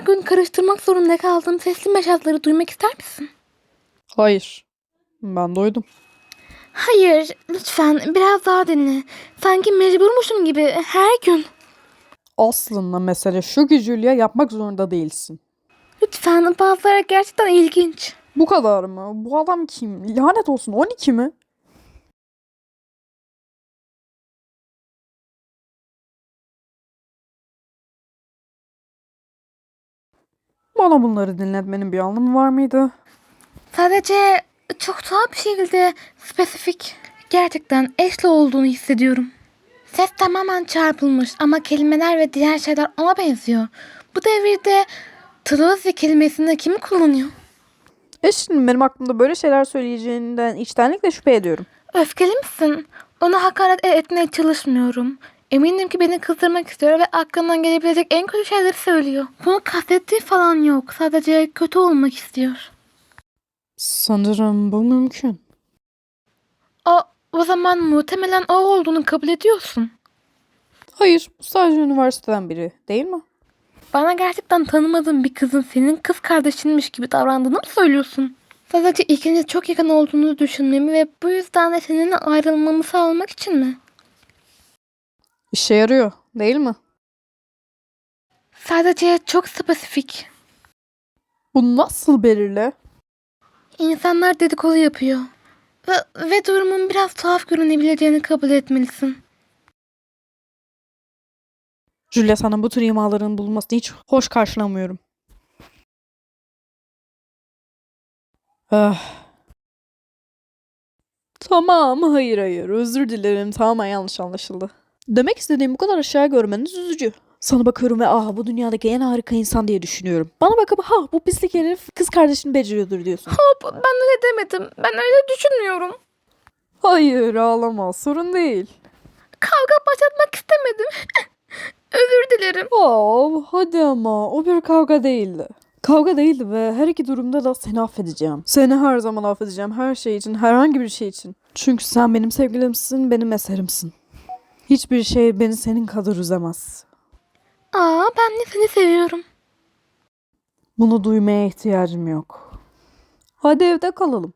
her gün karıştırmak zorunda kaldığım sesli meşazları duymak ister misin? Hayır. Ben doydum. Hayır, lütfen biraz daha dinle. Sanki mecburmuşum gibi her gün. Aslında mesele şu ki Julia yapmak zorunda değilsin. Lütfen bazıları gerçekten ilginç. Bu kadar mı? Bu adam kim? Lanet olsun 12 mi? Bana bunları dinletmenin bir anlamı var mıydı? Sadece çok tuhaf bir şekilde spesifik. Gerçekten eşli olduğunu hissediyorum. Ses tamamen çarpılmış ama kelimeler ve diğer şeyler ona benziyor. Bu devirde Tlozi kelimesini kim kullanıyor? E şimdi benim aklımda böyle şeyler söyleyeceğinden içtenlikle şüphe ediyorum. Öfkeli misin? Ona hakaret etmeye çalışmıyorum. Eminim ki beni kızdırmak istiyor ve aklından gelebilecek en kötü şeyleri söylüyor. Bunu kastettiği falan yok. Sadece kötü olmak istiyor. Sanırım bu mümkün. O, o zaman muhtemelen o olduğunu kabul ediyorsun. Hayır, bu sadece üniversiteden biri değil mi? Bana gerçekten tanımadığın bir kızın senin kız kardeşinmiş gibi davrandığını mı söylüyorsun? Sadece ikiniz çok yakın olduğunu düşünmemi ve bu yüzden de seninle ayrılmamı sağlamak için mi? İşe yarıyor, değil mi? Sadece çok spesifik. Bu nasıl belirli? İnsanlar dedikodu yapıyor. Ve, ve durumun biraz tuhaf görünebileceğini kabul etmelisin. Julia sana bu tür imaların bulunmasını hiç hoş karşılamıyorum. Ah. Tamam, hayır hayır. Özür dilerim. Tamamen yanlış anlaşıldı. Demek istediğim bu kadar aşağı görmeniz üzücü. Sana bakıyorum ve ah bu dünyadaki en harika insan diye düşünüyorum. Bana bakıp ha bu pislik herif kız kardeşini beceriyordur diyorsun. Hop ben öyle demedim. Ben öyle düşünmüyorum. Hayır ağlama sorun değil. Kavga başlatmak istemedim. Özür dilerim. Oh, hadi ama o bir kavga değildi. Kavga değildi ve her iki durumda da seni affedeceğim. Seni her zaman affedeceğim her şey için, herhangi bir şey için. Çünkü sen benim sevgilimsin, benim eserimsin. Hiçbir şey beni senin kadar üzemez. Aa ben de seni seviyorum. Bunu duymaya ihtiyacım yok. Hadi evde kalalım.